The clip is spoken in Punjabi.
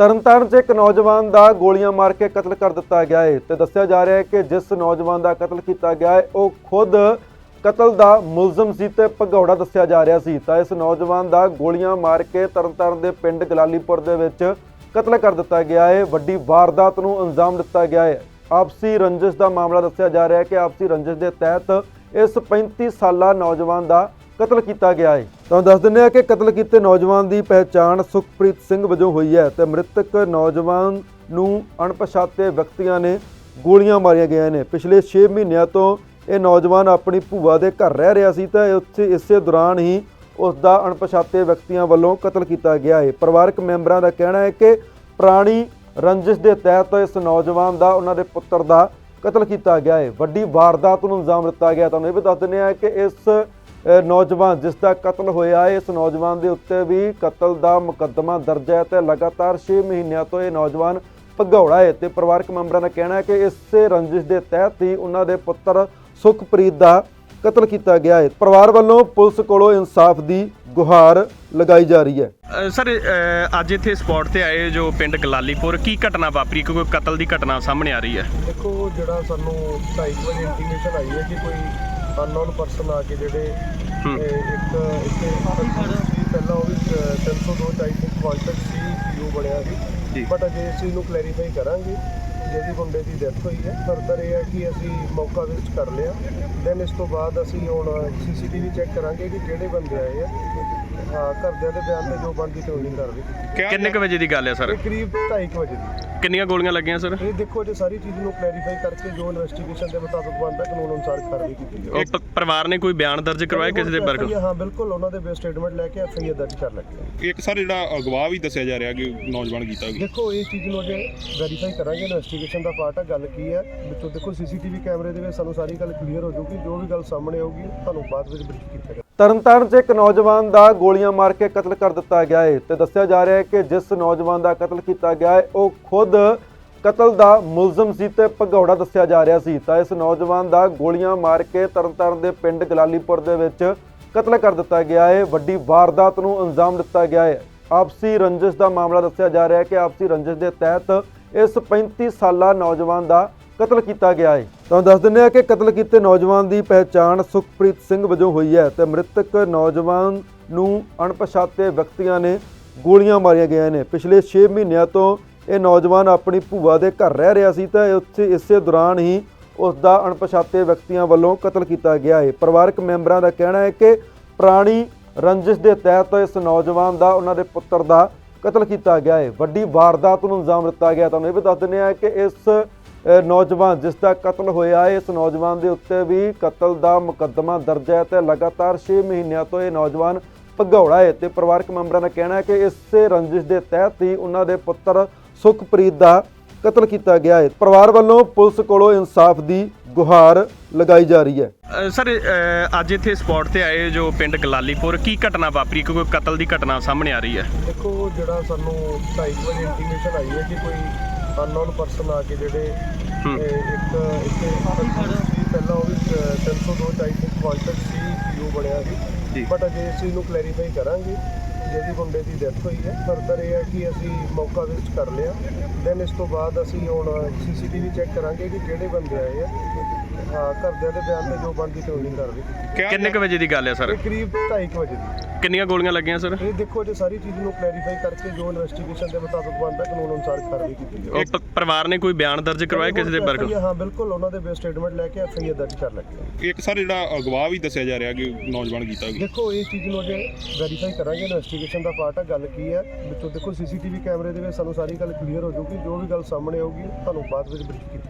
ਤਰਨਤਾਰਨ 'ਚ ਇੱਕ ਨੌਜਵਾਨ ਦਾ ਗੋਲੀਆਂ ਮਾਰ ਕੇ ਕਤਲ ਕਰ ਦਿੱਤਾ ਗਿਆ ਹੈ ਤੇ ਦੱਸਿਆ ਜਾ ਰਿਹਾ ਹੈ ਕਿ ਜਿਸ ਨੌਜਵਾਨ ਦਾ ਕਤਲ ਕੀਤਾ ਗਿਆ ਹੈ ਉਹ ਖੁਦ ਕਤਲ ਦਾ ਮੁਲਜ਼ਮ ਸੀ ਤੇ ਭਗੌੜਾ ਦੱਸਿਆ ਜਾ ਰਿਹਾ ਸੀ। ਤਾਂ ਇਸ ਨੌਜਵਾਨ ਦਾ ਗੋਲੀਆਂ ਮਾਰ ਕੇ ਤਰਨਤਾਰਨ ਦੇ ਪਿੰਡ ਗਲਾਲੀਪੁਰ ਦੇ ਵਿੱਚ ਕਤਲ ਕਰ ਦਿੱਤਾ ਗਿਆ ਹੈ ਵੱਡੀ ਵਾਰਦਾਤ ਨੂੰ ਅੰਜਾਮ ਦਿੱਤਾ ਗਿਆ ਹੈ ਆਪਸੀ ਰੰਜਿਸ਼ ਦਾ ਮਾਮਲਾ ਦੱਸਿਆ ਜਾ ਰਿਹਾ ਹੈ ਕਿ ਆਪਸੀ ਰੰਜਿਸ਼ ਦੇ ਤਹਿਤ ਇਸ 35 ਸਾਲਾ ਨੌਜਵਾਨ ਦਾ ਕਤਲ ਕੀਤਾ ਗਿਆ ਹੈ ਤੁਹਾਨੂੰ ਦੱਸ ਦਿੰਦੇ ਹਾਂ ਕਿ ਕਤਲ ਕੀਤੇ ਨੌਜਵਾਨ ਦੀ ਪਹਿਚਾਣ ਸੁਖਪ੍ਰੀਤ ਸਿੰਘ ਵਜੋਂ ਹੋਈ ਹੈ ਤੇ ਮ੍ਰਿਤਕ ਨੌਜਵਾਨ ਨੂੰ ਅਣਪਛਾਤੇ ਵਿਅਕਤੀਆਂ ਨੇ ਗੋਲੀਆਂ ਮਾਰੀਆਂ ਗਈਆਂ ਨੇ। ਪਿਛਲੇ 6 ਮਹੀਨਿਆਂ ਤੋਂ ਇਹ ਨੌਜਵਾਨ ਆਪਣੀ ਭੂਆ ਦੇ ਘਰ ਰਹਿ ਰਿਹਾ ਸੀ ਤਾਂ ਉੱਥੇ ਇਸੇ ਦੌਰਾਨ ਹੀ ਉਸ ਦਾ ਅਣਪਛਾਤੇ ਵਿਅਕਤੀਆਂ ਵੱਲੋਂ ਕਤਲ ਕੀਤਾ ਗਿਆ ਹੈ ਪਰਿਵਾਰਕ ਮੈਂਬਰਾਂ ਦਾ ਕਹਿਣਾ ਹੈ ਕਿ ਪੁਰਾਣੀ ਰੰਜਿਸ਼ ਦੇ ਤਹਿਤ ਇਸ ਨੌਜਵਾਨ ਦਾ ਉਹਨਾਂ ਦੇ ਪੁੱਤਰ ਦਾ ਕਤਲ ਕੀਤਾ ਗਿਆ ਹੈ ਵੱਡੀ ਵਾਰਦਾਤ ਨੂੰ ਅੰਜਾਮ ਦਿੱਤਾ ਗਿਆ। ਤੁਹਾਨੂੰ ਇਹ ਵੀ ਦੱਸ ਦਿੰਦੇ ਹਾਂ ਕਿ ਇਸ ਨੌਜਵਾਨ ਜਿਸ ਦਾ ਕਤਲ ਹੋਇਆ ਹੈ ਇਸ ਨੌਜਵਾਨ ਦੇ ਉੱਤੇ ਵੀ ਕਤਲ ਦਾ ਮੁਕੱਦਮਾ ਦਰਜ ਹੈ ਤੇ ਲਗਾਤਾਰ 6 ਮਹੀਨਿਆਂ ਤੋਂ ਇਹ ਨੌਜਵਾਨ ਭਗੌੜਾ ਹੈ ਤੇ ਪਰਿਵਾਰਕ ਮੈਂਬਰਾਂ ਦਾ ਕਹਿਣਾ ਹੈ ਕਿ ਇਸੇ ਰੰਜਿਸ਼ ਦੇ ਤਹਿਤ ਹੀ ਉਹਨਾਂ ਦੇ ਪੁੱਤਰ ਸੁਖਪ੍ਰੀਤ ਦਾ ਕਤਲ ਕੀਤਾ ਗਿਆ ਹੈ। ਪਰਿਵਾਰ ਵੱਲੋਂ ਪੁਲਿਸ ਕੋਲੋਂ ਇਨਸਾਫ ਦੀ ਗੁਹਾਰ ਲਗਾਈ ਜਾ ਰਹੀ ਹੈ। ਸਰ ਅੱਜ ਇੱਥੇ ਸਪੌਟ ਤੇ ਆਏ ਜੋ ਪਿੰਡ ਗਲਾਲੀਪੁਰ ਕੀ ਘਟਨਾ ਵਾਪਰੀ? ਕੋਈ ਕਤਲ ਦੀ ਘਟਨਾ ਸਾਹਮਣੇ ਆ ਰਹੀ ਹੈ। ਦੇਖੋ ਜਿਹੜਾ ਸਾਨੂੰ 2:30 ਵਜੇ ਇੰਟੀਮੇਸ਼ਨ ਆਈ ਹੈ ਕਿ ਕੋਈ ਅਨਨੋਨ ਪਰਸਨ ਆ ਕੇ ਜਿਹੜੇ ਹੂੰ। ਇੱਕ ਇੱਥੇ ਸੀ ਪਹਿਲਾਂ ਉਹ ਵੀ ਅ, 302 ਚ ਆਈ ਥਿੰਕ ਵਾਂਟਡ ਸੀ ਪੀਓ ਬਣਿਆ ਜੀ। ਸੀ ਬਟ ਅਜੇ ਇਸ ਚੀਜ਼ ਨੂੰ ਕਲੈਰੀਫਾਈ ਕਰਾਂਗੇ ਜਿਹਦੀ ਮੁੰਡੇ ਦੀ ਡੈਥ ਹੋਈ ਹੈ ਫਰਦਰ ਇਹ ਹੈ ਕਿ ਅਸੀਂ ਮੌਕਾ ਵਿਜ਼ਿਟ ਕਰ ਲਿਆ ਦੈਨ ਇਸ ਤੋਂ ਬਾਅਦ ਅਸੀਂ ਹੁਣ ਸੀਸੀਟੀਵੀ ਚੈੱਕ ਕਰਾਂਗੇ ਕਿ ਕਿਹੜੇ ਬੰਦੇ ਆਏ ਆ ਹਾਂ ਘਰਦਿਆਂ ਦੇ ਬਿਆਨ ਤੇ ਜੋ ਬਣਦੀ ਤੇ ਉਹੀ ਕਰ ਰਹੀ ਕਿੰਨੇ ਕੁ ਵਜੇ ਦੀ ਗੱਲ ਹੈ ਸਰ? ਇਹ ਕਰੀਬ 2:30 ਵਜੇ ਦੀ। ਕਿੰਨੀਆਂ ਗੋਲੀਆਂ ਲੱਗੀਆਂ ਸਰ? ਇਹ ਦੇਖੋ ਜੇ ਸਾਰੀ ਚੀਜ਼ ਨੂੰ ਕਲੈਰੀਫਾਈ ਕਰਕੇ ਜੋ ਇਨਵੈਸਟੀਗੇਸ਼ਨ ਦੇ ਮੁਤਾਬਕ ਬਣਦਾ ਕਾਨੂੰਨ ਅਨੁਸਾਰ ਕਾਰਵਾਈ ਕੀਤੀ ਜਾਵੇ ਉਹ ਪ- ਪਰਿਵਾਰ ਨੇ ਕੋਈ ਬਿਆਨ ਦਰਜ ਕਰਵਾਇਆ ਕਿਸੇ ਦੇ ਬਰਕ ਹਾਂ ਬਿਲਕੁਲ ਉਹਨਾਂ ਦੇ ਬੇਸ ਸਟੇਟਮੈਂਟ ਲੈ ਕੇ ਐਫਆਈਆਰ ਦਰਜ ਕਰ ਲੱਗੇ ਇੱਕ ਸਰ ਜਿਹੜਾ ਅਗਵਾ ਵੀ ਦੱਸਿਆ ਜਾ ਰਿਹਾ ਕਿ ਨੌਜਵਾਨ ਕੀਤਾ ਗਿਆ ਦੇਖੋ ਇਹ ਚੀਜ਼ ਨੂੰ ਅਜੇ ਵੈਰੀਫਾਈ ਕਰਾਂਗੇ ਇਨਵੈਸਟੀਗੇਸ਼ਨ ਦਾ ਪਾਰਟ ਹੈ ਗੱਲ ਕੀ ਹੈ ਵਿੱਚੋਂ ਦੇਖੋ ਸੀਸੀਟੀਵੀ ਕੈਮਰੇ ਦੇ ਵਿੱਚ ਸਾਨੂੰ ਸਾਰੀ ਗੱਲ ਕਲੀਅਰ ਹੋ ਜਾਊਗੀ ਜੋ ਵੀ ਗੱਲ ਸਾਹਮਣੇ ਆਊਗੀ ਤੁਹਾਨੂੰ ਬਾਅਦ ਵਿੱਚ ਬਰੀਫ ਕੀਤਾ ਜਾਊਗਾ। ਤਰਨਤਾਰਨ 'ਚ ਇੱਕ ਨੌਜਵਾਨ ਦਾ ਗੋਲੀਆਂ ਮਾਰ ਕੇ ਕਤਲ ਕਰ ਦਿੱਤਾ ਗਿਆ ਹੈ ਤੇ ਦੱਸਿਆ ਜਾ ਰਿਹਾ ਹੈ ਕਿ ਜਿਸ ਨੌਜਵਾਨ ਦਾ ਕਤਲ ਕੀਤਾ ਗਿਆ ਹੈ ਉਹ ਖੁਦ ਕਤਲ ਦਾ ਮੁਲਜ਼ਮ ਸੀ ਤੇ ਭਗੌੜਾ ਦੱਸਿਆ ਜਾ ਰਿਹਾ ਸੀ। ਤਾਂ ਇਸ ਨੌਜਵਾਨ ਦਾ ਗੋਲੀਆਂ ਮਾਰ ਕੇ ਤਰਨਤਾਰਨ ਦੇ ਪਿੰਡ ਗਲਾਲੀਪੁਰ ਦੇ ਵਿੱਚ ਕਤਲ ਕਰ ਦਿੱਤਾ ਗਿਆ ਹੈ ਵੱਡੀ ਵਾਰਦਾਤ ਨੂੰ ਅੰਜਾਮ ਦਿੱਤਾ ਗਿਆ ਹੈ ਆਪਸੀ ਰੰਜਿਸ਼ ਦਾ ਮਾਮਲਾ ਦੱਸਿਆ ਜਾ ਰਿਹਾ ਹੈ ਕਿ ਆਪਸੀ ਰੰਜਿਸ਼ ਦੇ ਤਹਿਤ ਇਸ 35 ਸਾਲਾ ਨੌਜਵਾਨ ਦਾ ਕਤਲ ਕੀਤਾ ਗਿਆ ਹੈ ਤੁਹਾਨੂੰ ਦੱਸ ਦਿੰਦੇ ਹਾਂ ਕਿ ਕਤਲ ਕੀਤੇ ਨੌਜਵਾਨ ਦੀ ਪਹਿਚਾਣ ਸੁਖਪ੍ਰੀਤ ਸਿੰਘ ਵਜੋਂ ਹੋਈ ਹੈ ਤੇ ਮ੍ਰਿਤਕ ਨੌਜਵਾਨ ਨੂੰ ਅਣਪਛਾਤੇ ਵਿਅਕਤੀਆਂ ਨੇ ਗੋਲੀਆਂ ਮਾਰੀਆਂ ਗਈਆਂ ਨੇ। ਪਿਛਲੇ 6 ਮਹੀਨਿਆਂ ਤੋਂ ਇਹ ਨੌਜਵਾਨ ਆਪਣੀ ਭੂਆ ਦੇ ਘਰ ਰਹਿ ਰਿਹਾ ਸੀ ਤਾਂ ਉੱਥੇ ਇਸੇ ਦੌਰਾਨ ਹੀ ਉਸ ਦਾ ਅਣਪਛਾਤੇ ਵਿਅਕਤੀਆਂ ਵੱਲੋਂ ਕਤਲ ਕੀਤਾ ਗਿਆ ਹੈ। ਪਰਿਵਾਰਕ ਮੈਂਬਰਾਂ ਦਾ ਕਹਿਣਾ ਹੈ ਕਿ ਪੁਰਾਣੀ ਰੰਜਿਸ਼ ਦੇ ਤਹਿਤ ਇਸ ਨੌਜਵਾਨ ਦਾ ਉਹਨਾਂ ਦੇ ਪੁੱਤਰ ਦਾ ਕਤਲ ਕੀਤਾ ਗਿਆ ਹੈ। ਵੱਡੀ ਵਾਰਦਾਤ ਨੂੰ ਅੰਜਾਮ ਦਿੱਤਾ ਗਿਆ ਤੁਹਾਨੂੰ ਇਹ ਵੀ ਦੱਸ ਦਿੰਦੇ ਹਾਂ ਕਿ ਇਸ ਨੌਜਵਾਨ ਜਿਸ ਦਾ ਕਤਲ ਹੋਇਆ ਹੈ ਇਸ ਨੌਜਵਾਨ ਦੇ ਉੱਤੇ ਵੀ ਕਤਲ ਦਾ ਮੁਕੱਦਮਾ ਦਰਜ ਹੈ ਤੇ ਲਗਾਤਾਰ 6 ਮਹੀਨਿਆਂ ਤੋਂ ਇਹ ਨੌਜਵਾਨ ਭਗੌੜਾ ਹੈ ਤੇ ਪਰਿਵਾਰਕ ਮੈਂਬਰਾਂ ਦਾ ਕਹਿਣਾ ਹੈ ਕਿ ਇਸੇ ਰੰਜਿਸ਼ ਦੇ ਤਹਿਤ ਹੀ ਉਹਨਾਂ ਦੇ ਪੁੱਤਰ ਸੁਖਪ੍ਰੀਤ ਦਾ ਕਤਲ ਕੀਤਾ ਗਿਆ ਹੈ। ਪਰਿਵਾਰ ਵੱਲੋਂ ਪੁਲਿਸ ਕੋਲੋਂ ਇਨਸਾਫ ਦੀ ਗੁਹਾਰ ਲਗਾਈ ਜਾ ਰਹੀ ਹੈ। ਸਰ ਅੱਜ ਇੱਥੇ ਸਪੌਟ ਤੇ ਆਏ ਜੋ ਪਿੰਡ ਗਲਾਲੀਪੁਰ ਕੀ ਘਟਨਾ ਵਾਪਰੀ? ਕਿ ਕੋਈ ਕਤਲ ਦੀ ਘਟਨਾ ਸਾਹਮਣੇ ਆ ਰਹੀ ਹੈ। ਦੇਖੋ ਜਿਹੜਾ ਸਾਨੂੰ 2:30 ਵਜੇ ਇੰਟੀਮੇਸ਼ਨ ਆਈ ਹੈ ਕਿ ਕੋਈ ਅਨਨੋਨ ਪਰਸਨ ਆ ਕੇ ਜਿਹੜੇ। ਇਹ ਇੱਕ ਇੱਥੇ ਸੀ ਪਹਿਲਾਂ ਉਹ ਵੀ ਅ, 302 ਚ ਆਈ ਥਿੰਕ ਵਾਂਟਡ ਸੀ ਪੀਓ ਬਣਿਆ। ਸੀ ਬਟ ਅਜੇ ਇਸ ਚੀਜ਼ ਨੂੰ ਕਲੈਰੀਫਾਈ ਕਰਾਂਗੇ ਜਿਹਦੀ ਮੁੰਡੇ ਦੀ ਡੈਥ ਹੋਈ ਹੈ ਫਰਦਰ ਇਹ ਹੈ ਕਿ ਅਸੀਂ ਮੌਕਾ ਵਿਜ਼ਿਟ ਕਰ ਲਿਆ ਦੈਨ ਇਸ ਤੋਂ ਬਾਅਦ ਅਸੀਂ ਹੁਣ ਸੀਸੀਟੀਵੀ ਚੈੱਕ ਕਰਾਂਗੇ ਕਿ ਕਿਹੜੇ ਬੰਦੇ ਆਏ ਆ ਹਾਂ ਘਰਦਿਆਂ ਦੇ ਬਿਆਨ ਤੇ ਜੋ ਬਣਦੀ ਕਿੰਨੇ ਕੁ ਵਜੇ ਦੀ ਗੱਲ ਹੈ ਸਰ? ਇਹ ਕਰੀਬ 2:30 ਵਜੇ ਦੀ। ਕਿੰਨੀਆਂ ਗੋਲੀਆਂ ਲੱਗੀਆਂ ਸਰ? ਇਹ ਦੇਖੋ ਜੇ ਸਾਰੀ ਚੀਜ਼ ਨੂੰ ਕਲੈਰੀਫਾਈ ਕਰਕੇ ਜੋ ਇਨਵੈਸਟੀਗੇਸ਼ਨ ਦੇ ਮੁਤਾਬਕ ਬਣਦਾ ਕਾਨੂੰਨ ਅਨੁਸਾਰ ਕਾਰਵਾਈ ਕੀਤੀ ਜਾਵੇ ਪਰਿਵਾਰ ਨੇ ਕੋਈ ਬਿਆਨ ਦਰਜ ਕਰਵਾਇਆ ਕਿਸੇ ਦੇ ਬਰਕ ਹਾਂ ਬਿਲਕੁਲ ਉਹਨਾਂ ਦੇ ਬੇਸ ਸਟੇਟਮੈਂਟ ਲੈ ਕੇ ਐਫਆਈਆਰ ਦਰਜ ਕਰ ਲੱਗੇ ਇੱਕ ਸਰ ਜਿਹੜਾ ਅਗਵਾ ਵੀ ਦੱਸਿਆ ਜਾ ਰਿਹਾ ਕਿ ਨੌਜਵਾਨ ਕੀਤਾ ਗਿਆ ਦੇਖੋ ਇਹ ਚੀਜ਼ ਨੂੰ ਅਜੇ ਵੈਰੀਫਾਈ ਕਰਾਂਗੇ ਇਨਵੈਸਟੀਗੇਸ਼ਨ ਦਾ ਪਾਰਟ ਹੈ ਗੱਲ ਕੀ ਹੈ ਵਿੱਚੋਂ ਦੇਖੋ ਸੀਸੀਟੀਵੀ ਕੈਮਰੇ ਦੇ ਵਿੱਚ ਸਾਨੂੰ ਸਾਰੀ ਗੱਲ ਕਲੀਅਰ ਹੋ ਜਾਊਗੀ ਜੋ ਵੀ ਗੱਲ ਸਾਹਮਣੇ ਆਊਗੀ ਤੁਹਾਨੂੰ ਬਾਅਦ ਵਿੱਚ ਬਰੀਫ ਕੀਤਾ ਜਾਊਗਾ।